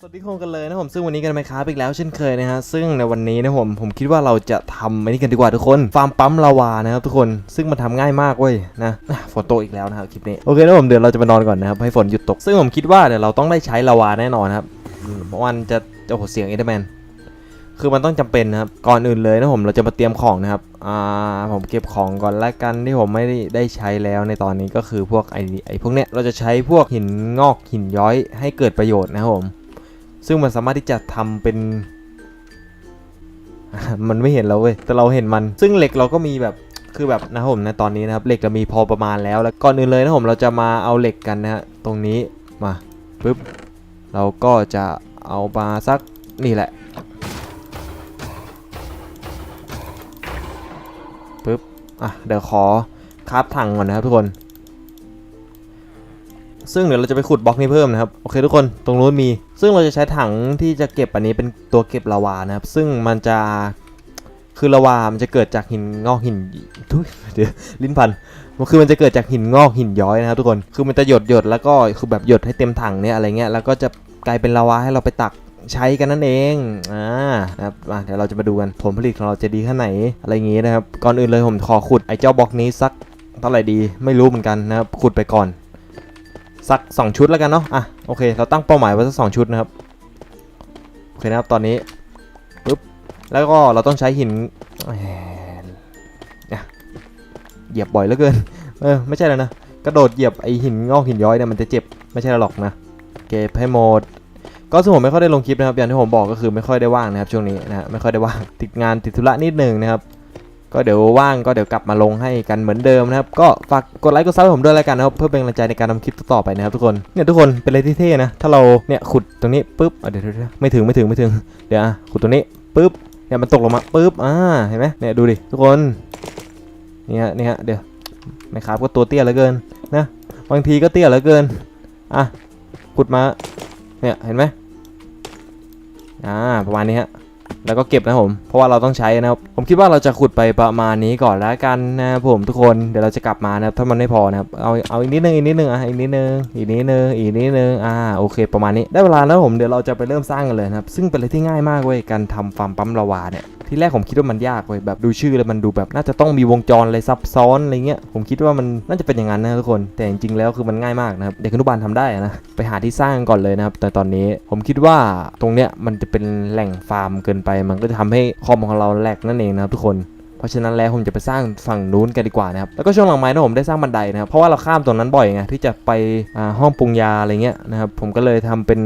สวัสดีคนกันเลยนะผมซึ่งวันนี้กันไหมครับอีกแล้วเช่นเคยนะฮะซึ่งในวันนี้นะผมผมคิดว่าเราจะทำอันนี้กันดีกว่าทุกคนฟาร์มปั๊มลาวานะครับทุกคนซึ่งมันทำง่ายมากเว้ยนะอะฝนตกอีกแล้วนะครับคลิปนี้โอเคนะผมเดี๋ยวเราจะไปนอนก่อนนะครับให้ฝนหยุดตก ซึ่งผมคิดว่าเดี๋ยวเราต้องได้ใช้ลาวาแน่นอนครับอืมเพราะวันจะจะโอ้โหเสียงเอเดอร์แมนคือมันต้องจำเป็นนะครับก่อนอื่นเลยนะผมเราจะมาเตรียมของนะครับอ่าผมเก็บของก่อนละกันที่ผมไม่ได้ได้ใช้แล้วในตอนนี้ก็คือพวกไอไอพวกเนี้ยเราจะใช้พวกหินงอกหินย้อยให้เกิดประโยชน์นะครับผม ซึ่งมันสามารถที่จะทำเป็น มันไม่เห็นเราเว้ย แต่เราเห็นมัน ซึ่งเหล็กเราก็มีแบบ คือแบบนะครับผมในตอนนี้นะครับ เหล็กเรามีพอประมาณแล้ว แล้วก่อนอื่นเลยนะผมเราจะมาเอาเหล็กกันนะฮะ ตรงนี้มาปึ๊บ เราก็จะเอามาสักนี่แหละปึ๊บ อะ เดี๋ยวขอคาฟถังก่อนนะครับทุกคน ซึ่งเดี๋ยวเราจะไปขุดบล็อกนี้เพิ่มนะครับ โอเคทุกคน ตรงนู้นมี ซึ่งเราจะใช้ถังที่จะเก็บอันนี้เป็นตัวเก็บลาวานะครับ ซึ่งมันจะคือลาวามันจะเกิดจากหินงอกหินทุยเดี๋ยวลิ้นพันมันคือมันจะเกิดจากหินงอกหินย้อยนะครับทุกคน คือมันจะหยดหยดแล้วก็คือแบบหยดให้เต็มถังเนี่ยอะไรเงี้ย แล้วก็จะกลายเป็นลาวาให้เราไปตักใช้กันนั่นเอง อ่า นะครับมาเดี๋ยวเราจะมาดูกันผลผลิตของเราจะดีแค่ไหนอะไรอย่างงี้นะครับ ก่อนอื่นเลยผมขอขุดไอ้เจ้าบล็อกนี้สักเท่าไหร่ดี ไม่รู้เหมือนกันนะครับ ขุดไปก่อน สัก 2 ชุดแล้วกันเนาะอะโอเค เราตั้งเป้าหมายไว้สักสองชุดนะครับโอเคนะครับตอนนี้ปึ๊บแล้วก็เราต้องใช้หินเนี่ยเหยียบบ่อยเหลือเกินเออไม่ใช่แล้วนะกระโดดเหยียบไอหินงอกหินย้อยเนี่ยมันจะเจ็บไม่ใช่หรอกนะเก็บให้หมดก็ซึ่งผมไม่ค่อยได้ลงคลิปนะครับอย่างที่ผมบอกก็คือไม่ค่อยได้ว่างนะครับช่วงนี้นะไม่ค่อยได้ว่างติดงานติดธุระนิดหนึ่งนะครับ ก็เดี๋ยวว่างก็เดี๋ยวกลับมาลงให้กันเหมือนเดิมนะครับ ก็ฝากกดไลค์กดซับให้ผมด้วยแล้วกันนะครับ เพื่อเป็นกำลังใจในการทำคลิปต่อไปนะครับทุกคนเนี่ยทุกคนเป็นอะไรที่เท่นะ ถ้าเราเนี่ยขุดตรงนี้ปุ๊บเดี๋ยวไม่ถึงไม่ถึงไม่ถึงเดี๋ยวอะขุดตรงนี้ปุ๊บเนี่ยมันตกลงมาปุ๊บอ่าเห็นไหมเนี่ยดูดิทุกคนนี่ยเนี่ยเดี๋ยวไม่ครับก็ตัวเตี้ยเหลือเกินนะบางทีก็เตี้ยเหลือเกินอะขุดมาเนี่ยเห็นไหมอ่าประมาณนี้ฮะ แล้วก็เก็บนะผม เพราะว่าเราต้องใช้นะครับ ผมคิดว่าเราจะขุดไปประมาณนี้ก่อนแล้วกันนะครับผมทุกคน เดี๋ยวเราจะกลับมานะครับ ถ้ามันไม่พอนะครับ เอาเอาอีกนิดนึงอีกนิดนึงอะอีกนิดนึงอีกนิดนึงอีกนิดนึงอ่าโอเค ประมาณนี้ได้เวลาแล้วผมเดี๋ยวเราจะไปเริ่มสร้างกันเลยนะครับ ซึ่งเป็นอะไรที่ง่ายมากเว้ยการทำฟาร์มปั๊มลาวาเนี่ย ที่แรกผมคิดว่ามันยากเว้ยแบบดูชื่อแล้วมันดูแบบน่าจะต้องมีวงจรอะไรซับซ้อนอะไรเงี้ยผมคิดว่ามันน่าจะเป็นอย่างนั้นนะทุกคนแต่จริงๆแล้วคือมันง่ายมากนะครับเด็กอนุบาลทำได้นะไปหาที่สร้างก่อนเลยนะครับแต่ตอนนี้ผมคิดว่าตรงเนี้ยมันจะเป็นแหล่งฟาร์มเกินไป มันก็จะทำให้คอมของเราแหลกนั่นเองนะครับทุกคนเพราะฉะนั้นแล้วผมจะไปสร้างฝั่งนู้นกันดีกว่านะครับ แล้วก็ช่วงหลังไม้นะผมได้สร้างบันไดนะครับ เพราะว่าเราข้ามตรงนั้นบ่อยไงที่จะไปห้องปรุงยาอะไรเงี้ยนะครับ ผมก็เลยทำเป็น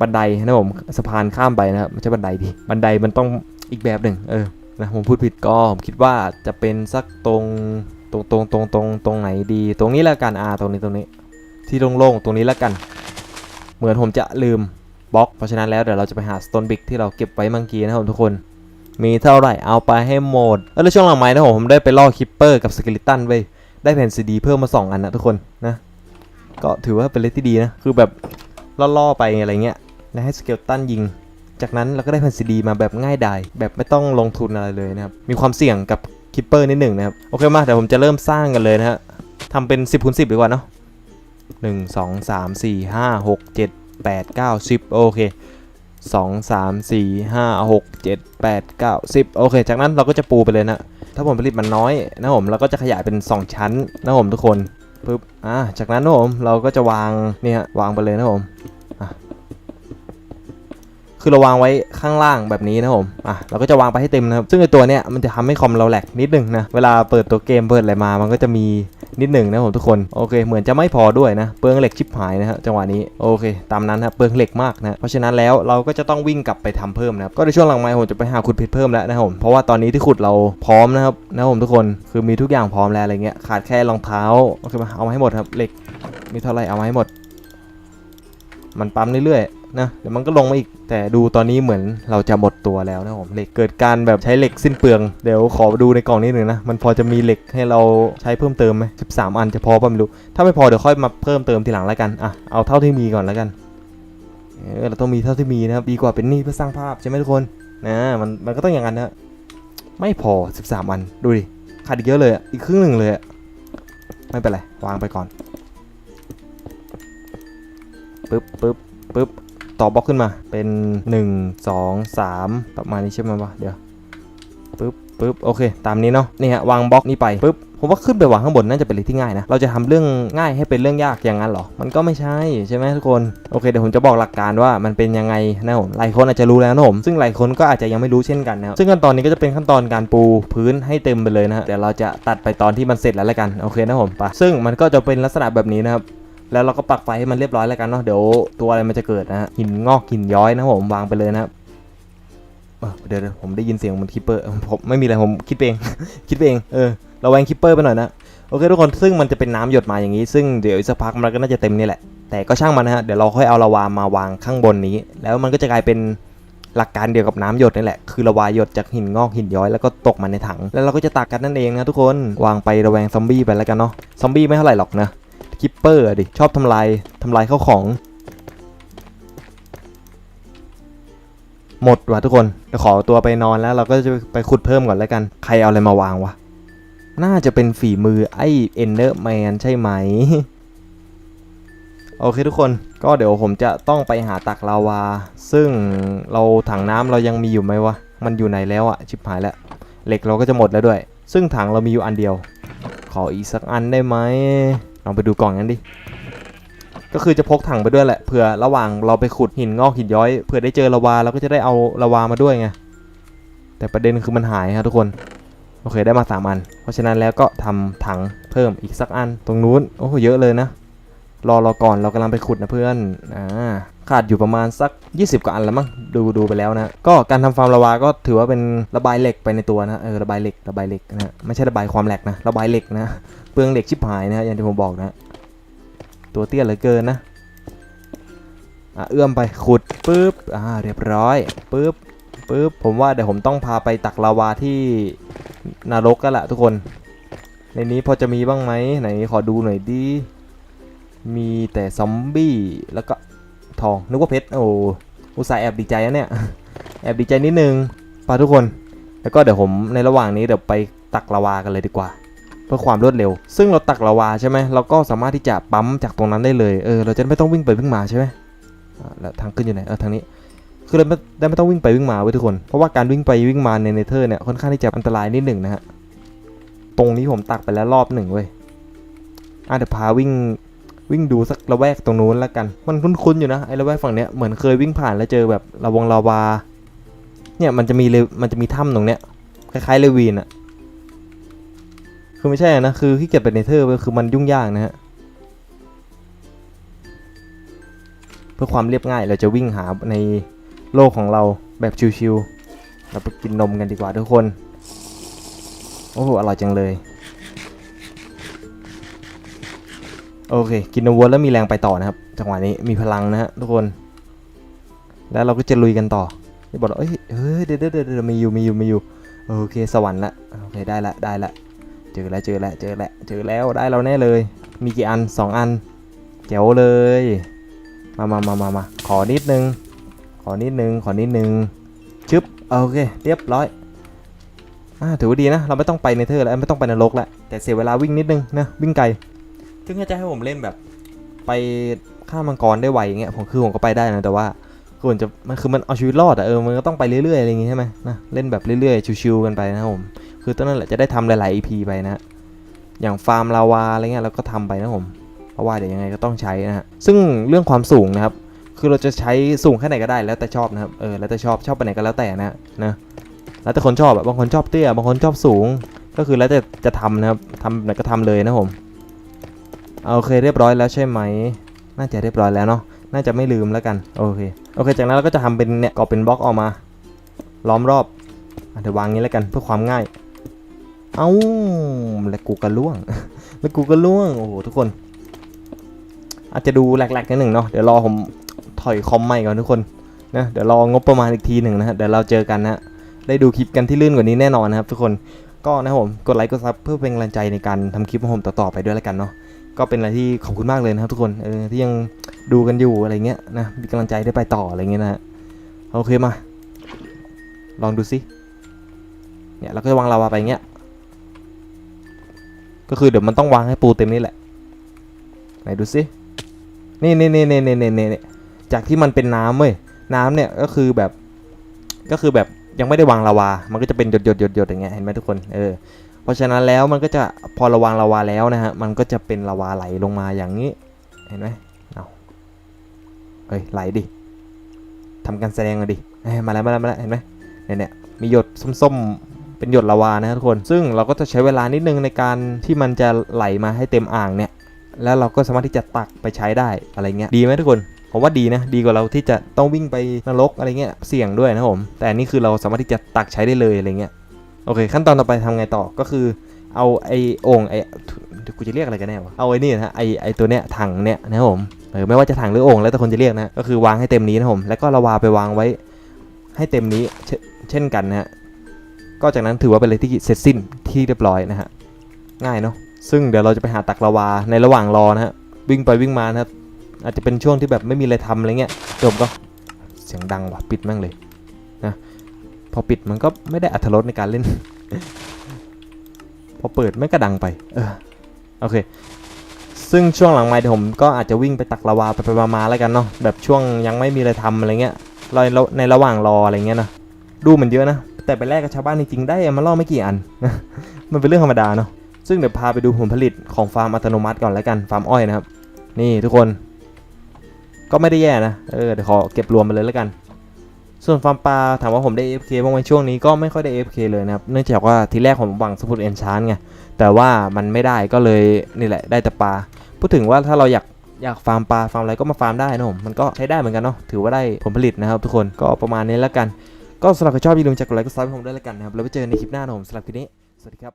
บันไดนะผมสะพานข้ามไปนะครับไม่ใช่บันไดดิ บันไดมันต้อง อีกแบบหนึ่งเออนะผมพูดผิดก็ผมคิดว่าจะเป็นสักตรงตรงตรงตรงตรงตรงไหนดี ตรงนี้แล้วกันอ่าตรงนี้ตรงนี้ ที่โล่งๆตรงนี้แล้วกัน เหมือนผมจะลืมบล็อกเพราะฉะนั้นแล้วเดี๋ยวเราจะไปหาสโตนบิกที่เราเก็บไว้เมื่อกี้นะครับทุกคนมีเท่าไหร่เอาไปให้หมดเออแล้วช่วงหลังไม้นะผมผมได้ไปล่อคิปเปอร์กับสเกลิตันไว้ได้แผ่นซีดีเพิ่มมา 2 อันนะทุกคนนะก็ถือว่าเป็นเรื่องที่ดีนะคือแบบล่อๆไปอะไรเงี้ยแล้วให้สเกลตันยิง จากนั้นเราก็ได้แผ่นซีดีมาแบบง่ายดายแบบไม่ต้องลงทุนอะไรเลยนะครับ มีความเสี่ยงกับคิปเปอร์นิดหนึ่งนะครับ โอเคมาเดี๋ยวผมจะเริ่มสร้างกันเลยนะฮะทำเป็น 10คูณ10ดีกว่าเนาะหนึ่งสองสามสี่ห้าหกเจ็ดแปดเก้าสิบโอเคสองสามสี่ห้าหกเจ็ดแปดเก้าสิบโอเค จากนั้นเราก็จะปูไปเลยนะ ถ้าผลผลิตมันน้อยนะผมเราก็จะขยายเป็น 2 ชั้นนะผมทุกคนปึ๊บอ่าจากนั้นนะผมเราก็จะวางเนี่ย วางไปเลยนะผม คือเราวางไว้ข้างล่างแบบนี้นะผมอะเราก็จะวางไปให้เต็มนะครับซึ่งไอตัวเนี้ยมันจะทำให้คอมเราแหลกนิดนึงนะเวลาเปิดตัวเกมเปิดอะไรมา มันก็จะมีนิดหนึ่งนะผมทุกคนโอเค เหมือนจะไม่พอด้วยนะเปลืองเหล็กชิบหายนะฮะจังหวะนี้โอเค ตามนั้นครับเปลืองเหล็กมากนะเพราะฉะนั้นแล้วเราก็จะต้องวิ่งกลับไปทำเพิ่มนะครับก็ในช่วงหลังไม้ผมจะไปหาขุดเพชรเพิ่มแล้วนะครับผมเพราะว่าตอนนี้ที่ขุดเราพร้อมนะครับนะผมทุกคนคือมีทุกอย่างพร้อมแล้วอะไรเงี้ยขาดแค่รองเท้าโอเคมาเอามาให้หมดครับเหล็กมีเท่าไหร่เอามาให้หมด มันปั๊มเรื่อยๆ นะเดี๋ยวมันก็ลงมาอีก แต่ดูตอนนี้เหมือนเราจะหมดตัวแล้วนะผมเหล็กเกิดการแบบใช้เหล็กสิ้นเปลือง เดี๋ยวขอดูในกล่องนิดหนึ่งนะ มันพอจะมีเหล็กให้เราใช้เพิ่มเติมไหม13อันจะพอป่ะไม่รู้ ถ้าไม่พอเดี๋ยวค่อยมาเพิ่มเติมทีหลังแล้วกันอะเอาเท่าที่มีก่อนแล้วกันเออเราต้องมีเท่าที่มีนะครับดีกว่าเป็นหนี้เพื่อสร้างภาพใช่ไหมทุกคนนะมันมันก็ต้องอย่างนั้นนะไม่พอ 13 อัน ดูดิขาดอีกเยอะเลยอะอีกครึ่งหนึ่งเลยอะไม่เป็นไร วางไปก่อนปึ๊บปึ๊บปึ๊บ ต่อบล็อกขึ้นมาเป็น 1 2 3 ประมาณนี้ใช่ไหมวะเดี๋ยวปึ๊บปึ๊บโอเค ตามนี้เนาะนี่ฮะวางบล็อกนี้ไปปึ๊บผมว่าขึ้นไปวางข้างบนน่าจะเป็นอะไรที่ง่ายนะ เราจะทำเรื่องง่ายให้เป็นเรื่องยากอย่างนั้นเหรอ มันก็ไม่ใช่ใช่ไหมทุกคน โอเคเดี๋ยวผมจะบอกหลักการว่ามันเป็นยังไงนะผม หลายคนอาจจะรู้แล้วนะผม ซึ่งหลายคนก็อาจจะยังไม่รู้เช่นกันนะ ซึ่งขั้นตอนนี้ก็จะเป็นขั้นตอนการปูพื้นให้เต็มไปเลยนะฮะ เดี๋ยวเราจะตัดไปตอนที่มันเสร็จแล้วละกัน โอเคนะผมไปซึ่งมันก็จะเป็นลักษณะแบบนี้นะครับ แล้วเราก็ปักไฟให้มันเรียบร้อยแล้วกันเนาะเดี๋ยวตัวอะไรมันจะเกิดนะฮะหินงอกหินย้อยนะผมวางไปเลยนะครับเเดี๋ยวผมได้ยินเสียงมันคิปเปอร์ผมไม่มีอะไรผมคิดเอง คิดเองเออเราแวงคิปเปอร์ไปหน่อยนะโอเคทุกคนซึ่งมันจะเป็นน้ำหยดมาอย่างนี้ ซึ่งเดี๋ยวสักพักมันก็น่าจะเต็มนี่แหละ แต่ก็ช่างมันนะฮะเดี๋ยวเราค่อยเอาละวามาวางข้างบนนี้ แล้วมันก็จะกลายเป็นหลักการเดียวกับน้ำหยดนี่แหละ คือละวาหยดจากหินงอกหินย้อยแล้วก็ตกมาในถัง แล้วเราก็จะตักกันนั่นเองนะทุกคน วางไประแวงซอมบี้ไปแล้วกันเนาะ ซอมบี้ไม่เท่าไหร่หรอกนะ คิปเปอร์ดิ ชอบทำลายทำลายข้าวของ หมดว่ะทุกคนเดี๋ยวขอตัวไปนอนแล้วเราก็จะไปขุดเพิ่มก่อนแล้วกัน ใครเอาอะไรมาวางวะ น่าจะเป็นฝีมือไอ้เอนเดอร์แมนใช่ไหม โอเคทุกคนก็เดี๋ยวผมจะต้องไปหาตักลาวา ซึ่งเราถังน้ำเรายังมีอยู่ไหมวะ มันอยู่ไหนแล้วอะชิบหายแล้วเหล็กเราก็จะหมดแล้วด้วย ซึ่งถังเรามีอยู่อันเดียว ขออีกสักอันได้ไหม ลองไปดูกล่องนั้นดิ ก็คือจะพกถังไปด้วยแหละเผื่อระหว่างเราไปขุดหินงอกหินย้อยเผื่อได้เจอละวาเราก็จะได้เอาละวามาด้วยไง แต่ประเด็นคือมันหายครับทุกคน โอเคได้มาสามอัน เพราะฉะนั้นแล้วก็ทำถังเพิ่มอีกสักอันตรงนู้น โอ้โหเยอะเลยนะ รอรอก่อนเรากำลังไปขุดนะเพื่อนอ่าขาดอยู่ประมาณสัก 20 กว่าอันแล้วมั้งดูดูไปแล้วนะก็การทำฟาร์มละวาก็ถือว่าเป็นระบายเหล็กไปในตัวนะเออระบายเหล็กระบายเหล็กนะไม่ใช่ระบายความแหลกนะระบายเหล็กนะเปลืองเหล็กชิบหายนะอย่างที่ผมบอกนะ ตัวเตี้ยเหลือเกินนะอะเอื้อมไปขุดปุ๊บอ่าเรียบร้อยปุ๊บปุ๊บผมว่าเดี๋ยวผมต้องพาไปตักลาวาที่นรกกันละทุกคน ในนี้พอจะมีบ้างไหมไหนขอดูหน่อยดิ มีแต่ซอมบี้แล้วก็ทองนึกว่าเพชรโอ้อุตส่าห์แอบดีใจนะเนี่ยแอบดีใจนิดนึงไปทุกคน แล้วก็เดี๋ยวผมในระหว่างนี้เดี๋ยวไปตักลาวากันเลยดีกว่า เพื่อความรวดเร็ว ซึ่งเราตักลาวาใช่ไหมเราก็สามารถที่จะปั๊มจากตรงนั้นได้เลยเออเราจะไม่ต้องวิ่งไปวิ่งมาใช่ไหมแล้วทางขึ้นอยู่ไหนเออทางนี้คือเราไม่ได้ไม่ต้องวิ่งไปวิ่งมาเว้ทุกคน เพราะว่าการวิ่งไปวิ่งมาในเนเธอร์เนี่ยค่อนข้างที่จะอันตรายนิดหนึ่งนะฮะ ตรงนี้ผมตักไปแล้วรอบหนึ่งเว้ยอะเดี๋ยวพาวิ่ง วิ่งดูสักระแวกตรงนู้นแล้วกัน มันคุ้นๆอยู่นะไอ้ระแวกฝั่งเนี้ยเหมือนเคยวิ่งผ่านแล้วเจอแบบระวงลาวา เนี่ยมันจะมีเลมันจะมีถ้ำตรงเนี้ยคล้ายๆเลวีนอะคือไม่ใช่นะคือที่เก็บไปเนเธอร์คือมันยุ่งยากนะฮะเพื่อความเรียบง่ายเราจะวิ่งหาในโลกของเราแบบชิวๆเราไปกินนมกันดีกว่าทุกคน โอ้โหอร่อยจังเลย โอเค กินนวัวแล้วมีแรงไปต่อนะครับ จังหวะนี้มีพลังนะฮะทุกคน แล้วเราก็จะลุยกันต่อจะบอกว่าเอ้ยเฮ้ยเดี๋ยวเดี๋ยวเดี๋ยวมีอยู่มีอยู่มีอยู่โอเค สวรรค์ละโอเคได้ละได้ละเจอแล้วเจอแล้วเจอแล้วเจอแล้วได้เราแน่เลย มีกี่อันสองอันเจ๋วเลย มามามามามาขอนิดนึง ขอนิดนึง ขอนิดนึง ชึบ โอเค เรียบร้อยอ่าถือว่าดีนะ เราไม่ต้องไปในเธอร์แล้ว ไม่ต้องไปนรกแล้ว แต่เสียเวลาวิ่งนิดนึงนะ วิ่งไกล ถึงจะให้ผมเล่นแบบ ไปฆ่ามังกรได้ไวอย่างเงี้ยผมคือผมก็ไปได้นะแต่ว่าคือมันจะมันคือมันเอาชีวิตรอดอะเออมันก็ต้องไปเรื่อยๆอะไรอย่างงี้ใช่ไหมนะเล่นแบบเรื่อยๆชิวๆกันไปนะผมคือตอนนั้นแหละจะได้ทำหลายๆ EP ไปนะอย่างฟาร์มลาวาอะไรเงี้ยเราก็ทำไปนะผมเพราะว่าเดี๋ยวยังไงก็ต้องใช้นะฮะซึ่งเรื่องความสูงนะครับคือเราจะใช้สูงแค่ไหนก็ได้แล้วแต่ชอบนะครับเออแล้วแต่ชอบชอบไปไหนก็แล้วแต่นะนะแล้วแต่คนชอบอะบางคนชอบเตี้ยบางคนชอบสูง ก็คือแล้วแต่จะทำนะครับทำไหนก็ทำเลยนะผม โอเคเรียบร้อยแล้วใช่ไหม น่าจะเรียบร้อยแล้วเนาะ น่าจะไม่ลืมแล้วกัน โอเค โอเค จากนั้นเราก็จะทำเป็นเนี่ยก่อเป็นบล็อกออกมา ล้อมรอบอะเดี๋ยววางงี้แล้วกันเพื่อความง่าย เอ้าแล้วกูก็ล่วง แล้วกูก็ล่วง โอ้โหทุกคน อาจจะดูแหลกๆนิดหนึ่งเนาะ เดี๋ยวรอผมถอยคอมใหม่ก่อนทุกคนนะ เดี๋ยวรองบประมาณอีกทีหนึ่งนะฮะ เดี๋ยวเราเจอกันนะได้ดูคลิปกันที่ลื่นกว่านี้แน่นอนนะครับทุกคน ก็นะผม กดไลค์กดซับเพื่อเป็นกำลังใจในการทำคลิปของผมต่อๆไปด้วยแล้วกันเนาะ ก็เป็นอะไรที่ขอบคุณมากเลยนะครับทุกคนเออที่ยังดูกันอยู่อะไรเงี้ยนะมีกำลังใจได้ไปต่ออะไรเงี้ยนะฮะโอเคมา ลองดูสิเนี่ยเราก็จะวางลาวาไปเงี้ยก็คือเดี๋ยวมันต้องวางให้ปูเต็มนี่แหละไหนดูสินี่นี่นี่นี่นี่นี่นี่จากที่มันเป็นน้ำเว้ยน้ำเนี่ยก็คือแบบก็คือแบบยังไม่ได้วางลาวา มันก็จะเป็นหยดหยดหยดหยดอย่างเงี้ยเห็นไหมทุกคนเออ เพราะฉะนั้นแล้วมันก็จะพอระวางลาวาแล้วนะฮะมันก็จะเป็นลาวาไหลลงมาอย่างนี้เห็นไหมเอาเอ้ยไหลดิทำการแสดงหน่อยดิมาแล้วมาแล้วมาแล้วเห็นไหมเนี่ยเนี่ยมีหยดส้มๆ เป็นหยดลาวานะทุกคน ซึ่งเราก็จะใช้เวลานิดนึงในการที่มันจะไหลมาให้เต็มอ่างเนี่ย แล้วเราก็สามารถที่จะตักไปใช้ได้อะไรเงี้ย ดีไหมทุกคนผมว่าดีนะ ดีกว่าเราที่จะต้องวิ่งไปนรกอะไรเงี้ย เสี่ยงด้วยนะครับผม แต่นี่คือเราสามารถที่จะตักใช้ได้เลยอะไรเงี้ย โอเค ขั้นตอนต่อไปทำไงต่อก็คือเอาไอ้โอ่งไอ้กูจะเรียกอะไรกันแน่วะเอาไอ้นี่นะฮะไอ้ไอ้ตัวเนี้ยถังเนี้ยนะครับผมเออไม่ว่าจะถังหรือโอ่งแล้วแต่คนจะเรียกนะก็คือวางให้เต็มนี้นะครับผมแล้วก็ระวาไปวางไว้ให้เต็มนี้เช่นกันนะฮะก็จากนั้นถือว่าเป็นเลยที่เสร็จสิ้นที่เรียบร้อยนะฮะง่ายเนาะซึ่งเดี๋ยวเราจะไปหาตักระวาในระหว่างรอนะฮะวิ่งไปวิ่งมานะครับอาจจะเป็นช่วงที่แบบไม่มีอะไรทำอะไรเงี้ยจบก็เสียงดังว่ะปิดแม่งเลย พอปิดมันก็ไม่ได้อัธรสในการเล่น พอเปิดไม่งก็ดังไปเออโอเค ซึ่งช่วงหลังไม่ผมก็อาจจะวิ่งไปตักลาวาไปไปมาๆแล้วกันเนาะแบบช่วงยังไม่มีอะไรทำอะไรเงี้ยรอในระหว่างรออะไรเงี้ยนะดูเหมือนเยอะนะ แต่ไปแลกกับชาวบ้านจริงๆได้มาล่อไม่กี่อัน มันเป็นเรื่องธรรมดาเนาะซึ่งเดี๋ยวพาไปดูผลผลิตของฟาร์มอัตโนมัติก่อนแล้วกันฟาร์มอ้อยนะครับ นี่ทุกคน ก็ไม่ได้แย่นะเออเดี๋ยวขอเก็บรวมไปเลยแล้วกัน ส่วนฟาร์มปลาถามว่าผมได้ AFK บ้างไหมช่วงนี้ก็ไม่ค่อยได้ AFK เลยนะครับ เนื่องจากว่าทีแรกผมหวังสมุดเอนชานไง แต่ว่ามันไม่ได้ก็เลยนี่แหละได้แต่ปลา พูดถึงว่าถ้าเราอยากอยากฟาร์มปลาฟาร์มอะไรก็มาฟาร์มได้นะผมมันก็ใช้ได้เหมือนกันเนาะถือว่าได้ผลผลิตนะครับทุกคนก็ประมาณนี้แล้วกัน ก็สำหรับใครชอบอย่าลืมกดไลค์กดซับให้ผมด้วยแล้วกันนะครับแล้วไปเจอกันในคลิปหน้านะผมสำหรับคลิปนี้สวัสดีครับ